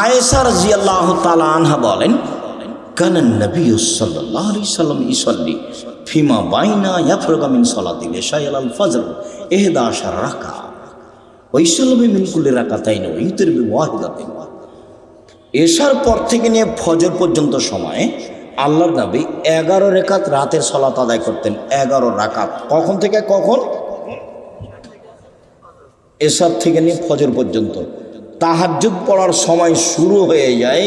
আয়েসা রাজিয়াল্লাহ তালা আনহা বলেন কানান নবী সাল্লাল্লাহু আলাইহি সাল্লাম ইসাল্লি ফিমা বাইনা ইয়াফরুগা মিন সালাতিল ইশাইল আল ফজর ইহদা আশার রাকা ওয়াইসাল্লামি মিন কুল্লি রাকাতাইন ওয়া ইউতিরবি ওয়াহিদাতিন। এশার পর থেকে নিয়ে ফজর পর্যন্ত সময়ে আল্লাহর নবী এগারো রেখাত রাতের সলাত আদায় করতেন, এগারো রাকাত। কখন থেকে কখন? এশার থেকে নিয়ে ফজর পর্যন্ত। তাহাজ্জুদ পড়ার সময় শুরু হয়ে যায়,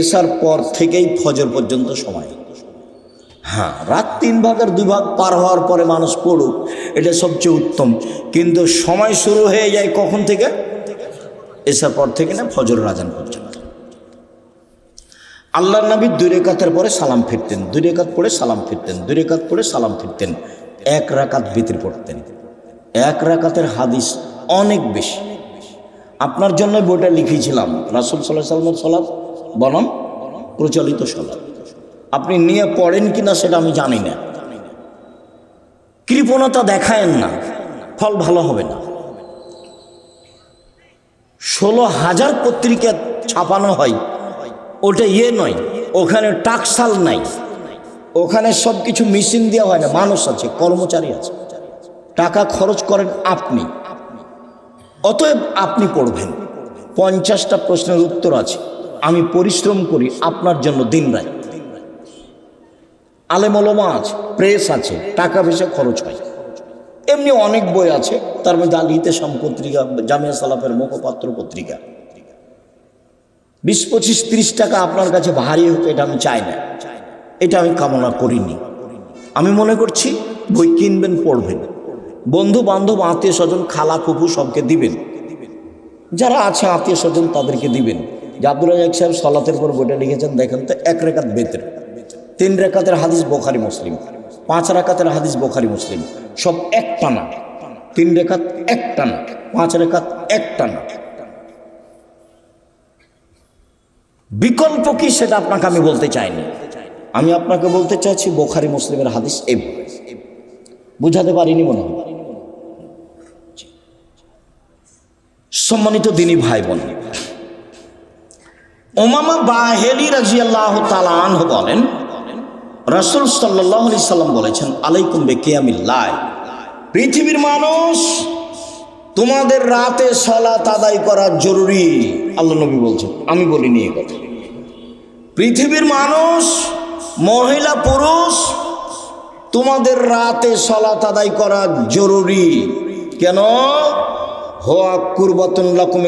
এসার পর থেকেই ফজর পর্যন্ত সময়। হ্যাঁ রাত তিন ভাগের দুই ভাগ পার হওয়ার পরে মানুষ পড়ুক, এটা সবচেয়ে উত্তম। কিন্তু সময় শুরু হয়ে যায় কখন থেকে? এসার পর থেকে না ফজর রাজান পর্যন্ত। আল্লাহর নবী দুই রেখাতের পরে সালাম ফিরতেন, দুই রেখাত পড়ে সালাম ফিরতেন, দুই রেখাত পড়ে সালাম ফিরতেন, এক রাকাত ভিতরে পড়তেন। এক রাকাতের হাদিস অনেক বেশি। আপনার জন্য বইটা লিখেছিলাম। রাসুল সাল্লাহ সাল্লামের সলাৎ বনাম, প্রচলিত সলাৎ। আপনি নিয়ে পড়েন কিনা সেটা আমি জানি না। কৃপণতা দেখায়েন না, ফল ভালো হবে না। ষোলো হাজার পত্রিকা ছাপানো হয়, ওটা ইয়ে নয়, ওখানে টাকসাল নাই। ওখানে সব কিছু মেশিন দেওয়া হয় না, মানুষ আছে, কর্মচারী আছে। টাকা খরচ করেন আপনি। অতএব আপনি পড়বেন। পঞ্চাশটা প্রশ্নের উত্তর আছে। আমি পরিশ্রম করি আপনার জন্য দিন রাত। আলেমলমা আছে, প্রেস আছে, টাকা পয়সা খরচ হয়। এমনি অনেক বই আছে, তার মধ্যে আলিতে সাম পত্রিকা, জামিয়া সালাফের মুখপাত্র পত্রিকা। বিশ পঁচিশ ত্রিশ টাকা আপনার কাছে ভারী হোক, এটা আমি চাই না। এটা আমি কামনা করিনি। আমি মনে করছি, বই কিনবেন, পড়বেন। বন্ধু বান্ধব আত্মীয় স্বজন খালা, ফুফু সবকে দিবেন। যারা আছে আত্মীয় স্বজন তাদেরকে দিবেন। যে আব্দুল রাজাক সাহেব সলাতের পর বইটা লিখেছেন, দেখেন তো, এক রেখাত বেতের। তিন রেখাতের হাদিস বোখারি মুসলিম, পাঁচ রেখাতের হাদিস বোখারি মুসলিম, সব এক টানা তিন রেখাত এক টানা পাঁচ রেখাত এক টানা বিকল্প কি সেটা আপনাকে আমি বলতে চাইনি। আমি আপনাকে বলতে চাইছি বোখারি মুসলিমের হাদিস এইভাবে বুঝাতে পারিনি মনে হয়। সম্মানিত দিনী ভাই বোন ওমামা বাহেলি রাজিয়াল্লাহ তালান বলেন, রসুল সাল্লাহ আলি সাল্লাম বলেছেন, আলাইকুম বেকিয়ামিল্লাহ। পৃথিবীর মানুষ, তোমাদের রাতে সলাত আদায় করা জরুরি। আল্লাহ নবী বলছেন, আমি বলিনি এ কথা। পৃথিবীর মানুষ, মহিলা পুরুষ, তোমাদের রাতে সলাত আদায় করা জরুরি। কেন? হোয়া কুরবাতুন লাকুম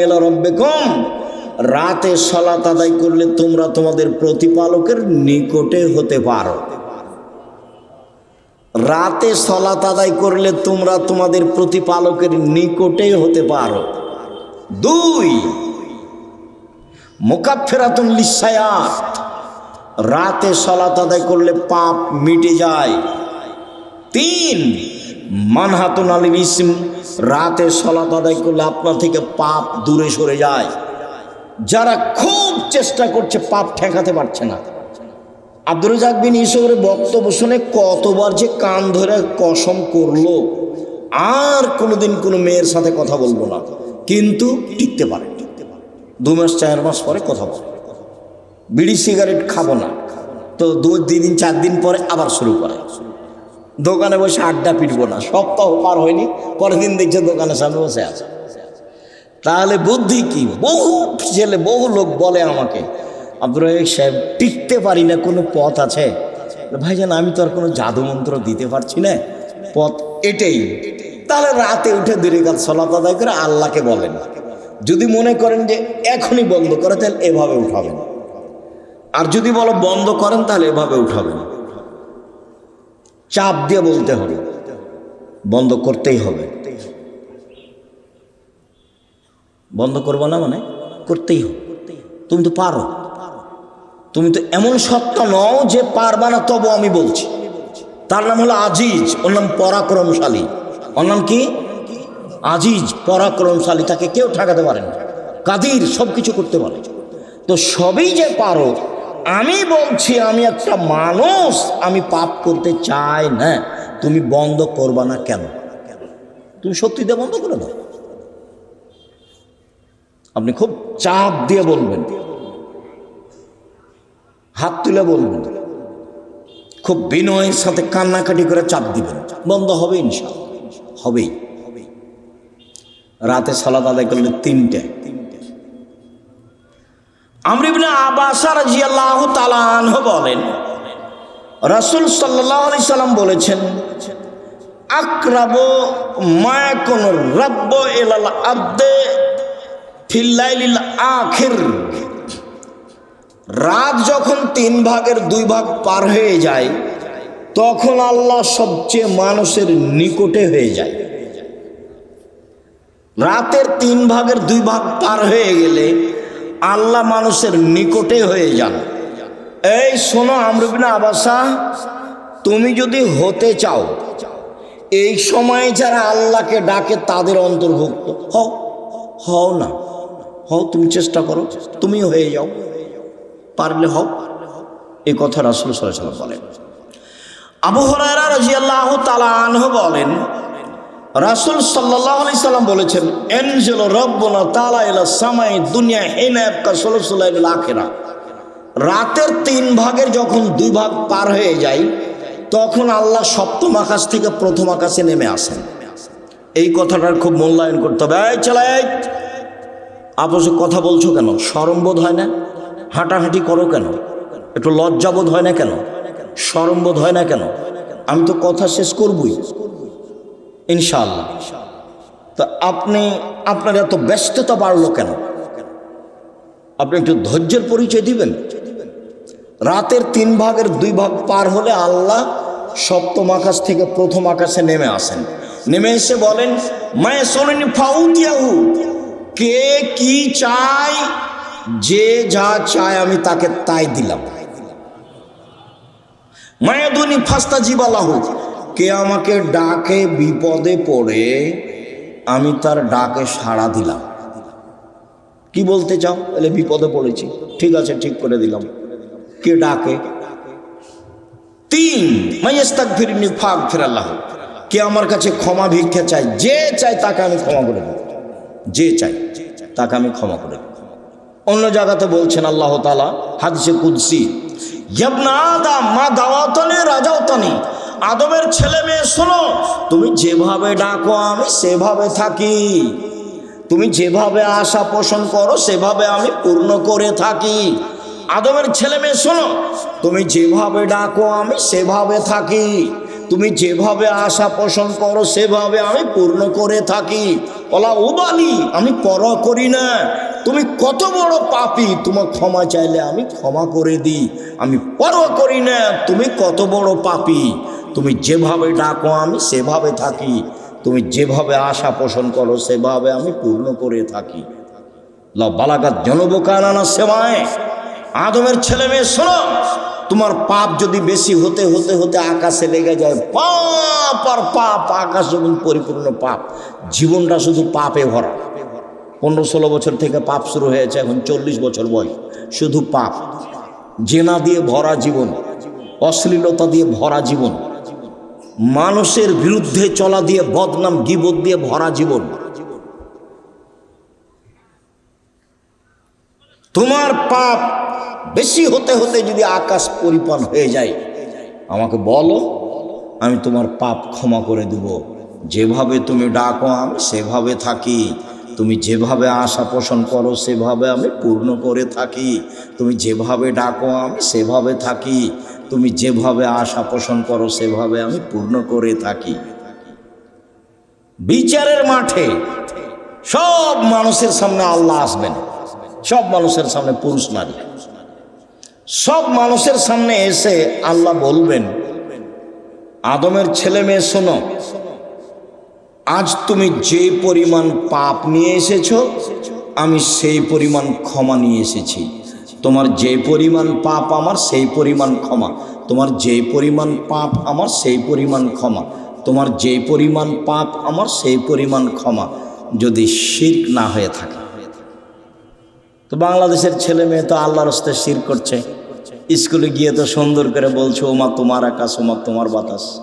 রাতে সলাত আদায় করলে তোমরা তোমাদের প্রতিপালকের নিকটে হতে পারো। রাতে সলাত আদায় করলে তোমরা তোমাদের প্রতিপালকের নিকটে হতে পারো। দুই মোকাফেরাতুন লিসায়াত রাতে সলাত আদায় করলে পাপ মিটে যায়। তিন মানহাতুন আলীর ইসিম, রাতে সলাত আদায় করলে আপনার থেকে পাপ দূরে সরে যায়। যারা খুব চেষ্টা করছে, পাপ ঠেকাতে পারছে না। আব্দুল রাজাক বিন ইসবের বক্তব্য শুনে কতবার যে কান ধরে কসম করল। আর কোনোদিন কোনো মেয়ের সাথে কথা বলব না। কিন্তু টিকতে পারে। দু মাস, চার মাস পরে কথা বলে। বিড়ি, সিগারেট খাব না। তো দু দিন, চার দিন পরে আবার শুরু করে। দোকানে বসে আড্ডা পিটবো না। সপ্তাহ পার হয়নি, পরের দিন দেখছে দোকানের সামনে বসে আছে। তাহলে বুদ্ধি কি? বহু ছেলে, বহু লোক বলে আমাকে আব্দুল রাজাক সাহেব, টিকতে পারি না, কোনো পথ আছে? ভাইজান, আমি তো আর কোনো জাদু মন্ত্র দিতে পারছি না। পথ এটাই। তাহলে রাতে উঠে দূরে কাল সলাত আদায় করে আল্লাহকে বলেন। যদি মনে করেন যে এখনই বন্ধ করে, তাহলে এভাবে উঠাবেন। আর যদি বলো বন্ধ করেন, তাহলে এভাবে উঠাবেন। চাপ দিয়ে বলতে হবে। বন্ধ করতেই হবে। বন্ধ করব না মানে? করতেই হবে। তুমি তো পারো। তুমি তো এমন সত্তা নও যে পারবা না, তবু আমি বলছি। তার নাম হলো আজিজ, ওর নাম পরাক্রমশালী। ওর নাম কি? আজিজ, পরাক্রমশালী। তাকে কেউ ঠেকাতে পারে না। কাদির সব কিছু করতে পারে। তো সবই যে পারো আমি বলছি, আমি একটা মানুষ, আমি পাপ করতে চাই না। তুমি বন্ধ করবা না কেন? তুমি সত্যিতে বন্ধ করে দাও। আপনি খুব চাপ দিয়ে বলবেন। হাত তুলে বলবেন। খুব বিনয়ের সাথে কান্নাকাটি করে চাপ দিবেন। বন্ধ হবে ইনশাল্লাহ হবেই। রাতে সালাদ আদায় করলে তিনটে। বলেন, রাসুল সাল্লাম বলেছেন, আক্রাব মায়াকুন রব্ব রাত যখন তিন ভাগের দুই ভাগ পার হয়ে যায়, তখন আল্লাহ সবচেয়ে মানুষের নিকটে হয়ে যায়। রাতের তিন ভাগের দুই ভাগ পার হয়ে গেলে আল্লাহ মানুষের নিকটে হয়ে যান। এই শোনো আমরবিনা আবাসা, তুমি যদি হতে চাও, এই সময়ে যারা আল্লাহকে ডাকে তাদের অন্তর্ভুক্ত। হও হও না, হও, তুমি চেষ্টা করো, তুমি হয়ে যাও। পারলে হও। এই কথা রাসুল সাল্লাম বলেন। আবু হরাইরা রাজিয়াল্লাহ তালাহ বলেন রাসুল সাল্লাম বলেছেন, এনজেল রব্বনা তালা এলা সামাই দুনিয়া রাতের তিন ভাগের যখন দুই ভাগ পার হয়ে যায়, তখন আল্লাহ সপ্তম আকাশ থেকে প্রথম আকাশে নেমে আসেন। এই কথাটার খুব মূল্যায়ন করতে হবে। এই চালাই আপসে কথা বলছো কেন? সরম্বোধ হয় না? হাঁটাহাঁটি করো কেন? একটু লজ্জাবোধ হয় না কেন? সরম্বোধ হয় না কেন? আমি তো কথা শেষ করবই। ইনশাল্লাহ তা আপনি, আপনার এত ব্যস্ততা বাড়লো কেন? আপনি একটু ধৈর্যের পরিচয় দিবেন? রাতের তিন ভাগের দুই ভাগ পার হলে আল্লাহ সপ্তম আকাশ থেকে প্রথম আকাশে নেমে আসেন। নেমে এসে বলেন কে কি চায়, যে যা চায় আমি তাকে তাই দিলাম। মায়া মায়াদুনি ফাস্তা জীবালাহ কে আমাকে ডাকে বিপদে পড়ে, আমি তার ডাকে সাড়া দিলাম। কি বলতে চাও? তাহলে বিপদে পড়েছি। ঠিক আছে, ঠিক করে দিলাম। কে ডাকে? তিন। মাইস্তাক ফিরিনি ফাঁক ফিরাল্লাহ কে আমার কাছে ক্ষমা ভিক্ষা চাই যে চাই তাকে আমি ক্ষমা করে দেব। যে চাই তাকে আমি ক্ষমা করে দেব। অন্য জায়গাতে বলছেন আল্লাহ তালা হাদিসে কুদ্সি, ইয়াবনা আদম মা দাওয়াতনে রাজাওতনি আদমের ছেলে মেয়ে, শোনো, তুমি যেভাবে ডাকো, আমি সেভাবে থাকি। তুমি যেভাবে আশা পোষণ করো, সেভাবে আমি পূর্ণ করে থাকি। আদমের ছেলে মেয়ে, শোনো, তুমি যেভাবে ডাকো, আমি সেভাবে থাকি। তুমি যেভাবে আশা পোষণ করো, সেভাবে আমি পূর্ণ করে থাকি। ওলা উবালি, আমি পর করি না। তুমি কত বড় পাপি, তোমার ক্ষমা চাইলে আমি ক্ষমা করে দিই। আমি পর করি না, তুমি কত বড় পাপি। তুমি যেভাবে ডাকো, আমি সেভাবে থাকি। তুমি যেভাবে আশা পোষণ করো, সেভাবে আমি পূর্ণ করে থাকি। বালাগাত জনবকানানা সেবায় আদমের ছেলে মেয়ে, শোনো, তোমার পাপ যদি বেশি হতে হতে হতে আকাশে লেগে যায়, পাপ আর পাপ, আকাশ যখন পরিপূর্ণ পাপ, জীবনটা শুধু পাপে ভরা। পনেরো ষোলো বছর থেকে পাপ শুরু হয়েছে, এখন চল্লিশ বছর বয়স। শুধু পাপ। জেনা দিয়ে ভরা জীবন, অশ্লীলতা দিয়ে ভরা জীবন। মানুষের বিরুদ্ধে চলা দিয়ে বদনাম, গিবত দিয়ে ভরা জীবন। তোমার পাপ বেশি হতে হতে যদি আকাশ পরিপান হয়ে যায়, আমাকে বলো, আমি তোমার পাপ ক্ষমা করে দেব। যেভাবে তুমি ডাকো, আমি সেভাবে থাকি। তুমি যেভাবে আশা পোষণ করো, সেভাবে আমি পূর্ণ করে থাকি। তুমি যেভাবে ডাকো, আমি সেভাবে থাকি। তুমি যেভাবে আশা পোষণ করো, সেভাবে আমি পূর্ণ করে থাকি। বিচারের মাঠে সব মানুষের সামনে আল্লাহ আসবেন। সব মানুষের সামনে পুরুষ, নারী। সব মানুষের সামনে এসে আল্লাহ বলবেন, আদমের ছেলে মেয়ে, শোনো, আজ তুমি যে পরিমাণ পাপ নিয়ে এসেছ, আমি সেই পরিমাণ ক্ষমা নিয়ে এসেছি। তোমার যে পরিমাণ পাপ আমার, সেই পরিমাণ ক্ষমা। তোমার যে পরিমাণ পাপ আমার, সেই পরিমাণ ক্ষমা। তোমার যে পরিমাণ পাপ আমার, সেই পরিমাণ ক্ষমা। যদি শির না হয়ে থাকে। তো বাংলাদেশের ছেলে মেয়ে তো আল্লাহর হস্তে শির করছে। স্কুলে গিয়ে তো সুন্দর করে বলছে, ওমা, তোমার আকাশ, ওমা, তোমার বাতাস।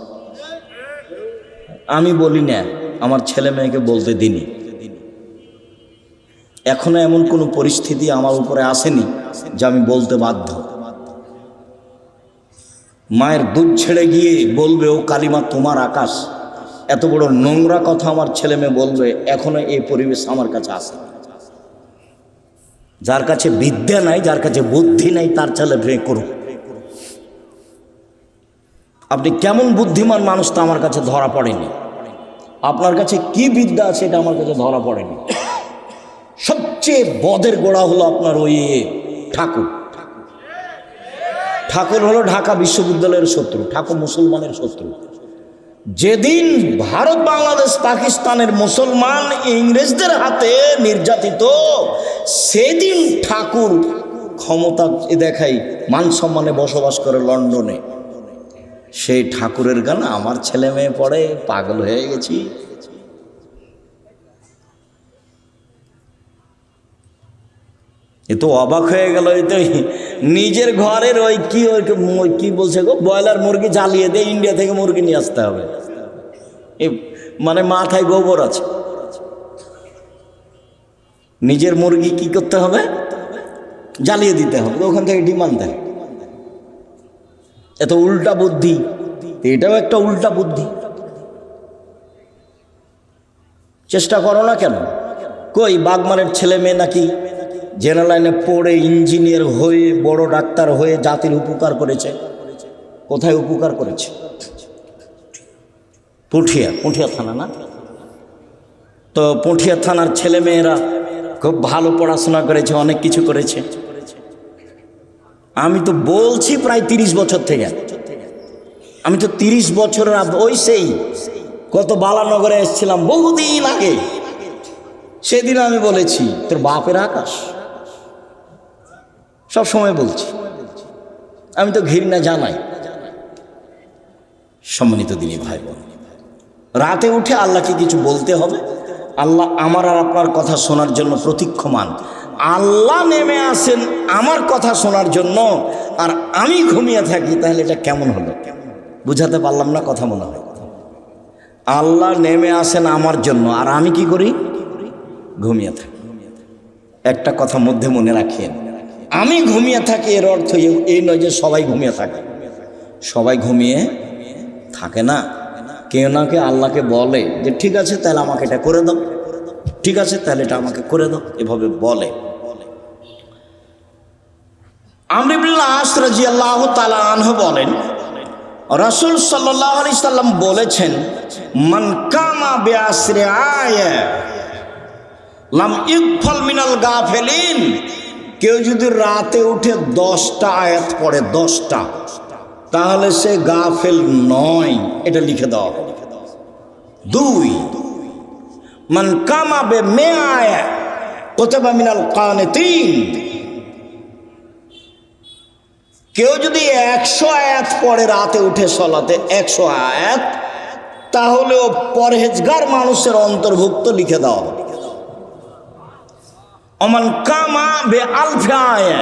আমি বলি না, আমার ছেলে মেয়েকে বলতে দিনি এখনও এমন কোনো পরিস্থিতি আমার উপরে আসেনি যে আমি বলতে বাধ্য। মায়ের দুধ ছেড়ে গিয়ে বলবে, ও কালিমা, তোমার আকাশ। এত বড় নোংরা কথা আমার ছেলে মেয়ে বলবে, এখনও এই পরিবেশ আমার কাছে আসে যার কাছে বিদ্যা নাই, যার কাছে বুদ্ধি নাই, তার ছেলে মেয়ে করুক। আপনি কেমন বুদ্ধিমান মানুষ তা আমার কাছে ধরা পড়েনি। আপনার কাছে কি বিদ্যা আছে এটা আমার কাছে ধরা পড়েনি। সবচেয়ে বদের গোড়া হলো আপনার ওই ঠাকুর। ঠাকুর হলো ঢাকা বিশ্ববিদ্যালয়ের শত্রু, ঠাকুর মুসলমানের শত্রু। যেদিন ভারত, বাংলাদেশ, পাকিস্তানের মুসলমান, ইংরেজদের হাতে নির্যাতিত, সেদিন ঠাকুর ক্ষমতা দেখাই মান সম্মানে বসবাস করে লন্ডনে। সেই ঠাকুরের গান, আমার ছেলে মেয়ে পড়ে, পাগল হয়ে গেছি। এ তো অবাক হয়ে গেল এই তো নিজের ঘরের ওই কি ওই ওই কি বলছে গো? ব্রয়লার মুরগি জ্বালিয়ে দিয়ে ইন্ডিয়া থেকে মুরগি নিয়ে আসতে হবে। এ মানে মাথায় গোবর আছে। নিজের মুরগি কি করতে হবে? জ্বালিয়ে দিতে হবে ওখান থেকে ডিমান্ড দেয়। এত উল্টা বুদ্ধি এটাও একটা উল্টা বুদ্ধি। চেষ্টা করো না কেন? কই, বাগমানের ছেলে মেয়ে নাকি জেনারেল লাইনে পড়ে ইঞ্জিনিয়ার হয়ে, বড় ডাক্তার হয়ে জাতির উপকার করেছে। কোথায় উপকার করেছে? পুঠিয়া পুঠিয়া থানা না? তো পুঠিয়া থানার ছেলে মেয়েরা খুব ভালো পড়াশোনা করেছে, অনেক কিছু করেছে। আমি তো বলছি প্রায় তিরিশ বছর থেকে। আমি তো তিরিশ বছরের আব- ওই সেই, কত বালানগরে এসেছিলাম বহুদিন আগে। সেদিন আমি বলেছি, তোর বাপের আকাশ? সব সময় বলছি। আমি তো ঘৃণা জানাই। সম্মানিত দিনী ভাই বোন রাতে উঠে আল্লাহকে কিছু বলতে হবে। আল্লাহ আমার আর আপনার কথা শোনার জন্য প্রতীক্ষমান। আল্লাহ নেমে আসেন আমার কথা শোনার জন্য আর আমি ঘুমিয়ে থাকি, তাহলে এটা কেমন হলো? বুঝাতে পারলাম না কথা মনে হয়। আল্লাহ নেমে আসেন আমার জন্য আর আমি কি করি? ঘুমিয়ে থাকি। একটা কথা মধ্যে মনে রাখেন। আমি ঘুমিয়ে থাকি এর অর্থ এই- নয় যে সবাই ঘুমিয়ে থাকে। সবাই ঘুমিয়ে থাকে না। কেউ না কেউ আল্লাহকে বলে যে, ঠিক আছে, তাহলে আমাকে এটা করে দাও। ঠিক আছে, তাহলে এটা আমাকে করে দাও। এভাবে বলে। আমরিবুল্লাহ আসরাজি আল্লাহ তালা আনহ বলেন, রসুল সাল্লাহ আলি সাল্লাম বলেছেন, মান কামা বেআসরে আয়, লাম ইকফল মিনাল গাফেলিন। কেউ যদি রাতে উঠে দশটা আয়াত পড়ে, দশটা, তাহলে সে গাফেল নয়। এটা লিখে দাও। দুই, মান কামাবে মে আয় কোথাবা মিনাল কানে তিন কেউ যদি একশো আয়াত পড়ে রাতে উঠে সলাতে, একশো আয়াত তাহলে ও পরহেজগার মানুষের অন্তর্ভুক্ত লিখে দাও। অমান কামা বে আলফে আয়া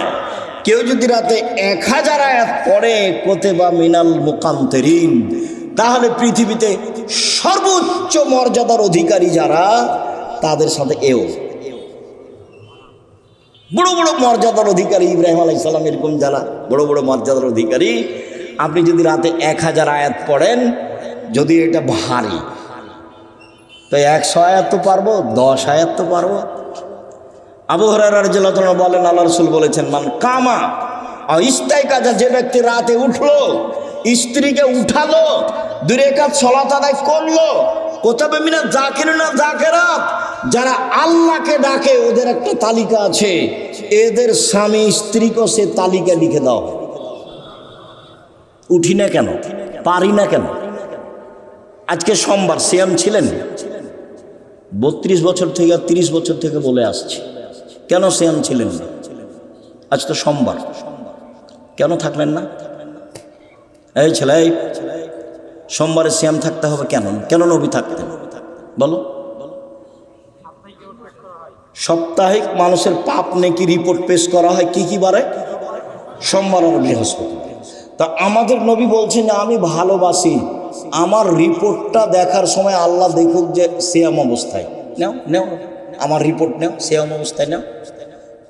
কেউ যদি রাতে এক হাজার আয়াত পড়ে কোতে বা মিনাল মুকান্তরিন। তাহলে পৃথিবীতে সর্বোচ্চ মর্যাদার অধিকারী যারা, তাদের সাথে এও। বড় বড় মর্যাদার অধিকারী ইব্রাহিম আলাই সালাম, এরকম যারা বড় বড় মর্যাদার অধিকারী, আপনি যদি রাতে এক হাজার আয়াত পড়েন, যদি এটা ভারী, তো একশো আয়াত তো পারব, দশ আয়াত তো পারব। আবু হরার বলেন আল্লাহ রসুল বলেছেন, মান কামা আর ইস্তাই কাজা যে ব্যক্তি রাতে উঠল, স্ত্রীকে উঠালো, দূরে কাজ সলাত আদায় করল কোথাও মিনা জাকির না জাকেরাত? যারা আল্লাহকে ডাকে, ওদের একটা তালিকা আছে, এদের স্বামী স্ত্রীকেও সে তালিকা লিখে দাও। উঠি না কেন? পারি না কেন? আজকে সোমবার, সিয়াম ছিলেন? বত্রিশ বছর থেকে, তিরিশ বছর থেকে বলে আসছে। কেন সিয়াম ছিলেন? না আজ তো সোমবার। কেন থাকলেন না? এই ছেলে, সোমবারে শ্যাম থাকতে হবে কেন? কেন নবী থাকতেন? বলো। সাপ্তাহিক মানুষের পাপ নাকি রিপোর্ট পেশ করা হয় কি কি বারে? সোমবার আর বৃহস্পতিবার। তা আমাদের নবী বলছেন আমি ভালোবাসি। আমার রিপোর্টটা দেখার সময় আল্লাহ দেখুক যে শ্যাম অবস্থায়। নেও নেও। আমার রিপোর্ট নাও সেম অবস্থায় নাও।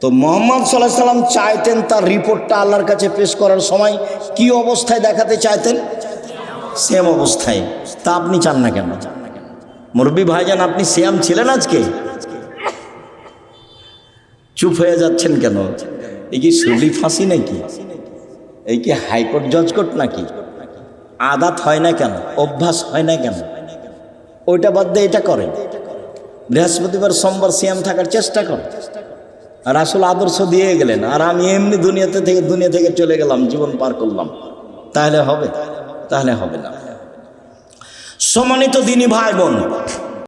তো মোহাম্মদ সাল্লাহ সাল্লাম চাইতেন তার রিপোর্টটা আল্লাহর কাছে পেশ করার সময় কি অবস্থায় দেখাতে চাইতেন? সেম অবস্থায়। তা আপনি চান না কেন? মুরব্বী ভাইজান, আপনি শ্যাম ছিলেন আজকে? চুপ হয়ে যাচ্ছেন কেন? এই কি সুলি ফাঁসি নাকি? এই কি হাইকোর্ট জজ কোর্ট নাকি? আদাত হয় না কেন? অভ্যাস হয় না কেন? ওইটা বাদ দিয়ে এটা করেন। বৃহস্পতিবার সোমবার সিয়াম থাকার চেষ্টা কর। আর আসলে আদর্শ দিয়ে গেলেন। আর আমি এমনি দুনিয়াতে থেকে দুনিয়া থেকে চলে গেলাম, জীবন পার করলাম। তাহলে হবে তাহলে হবে না। সম্মানিত দিনই ভাই বোন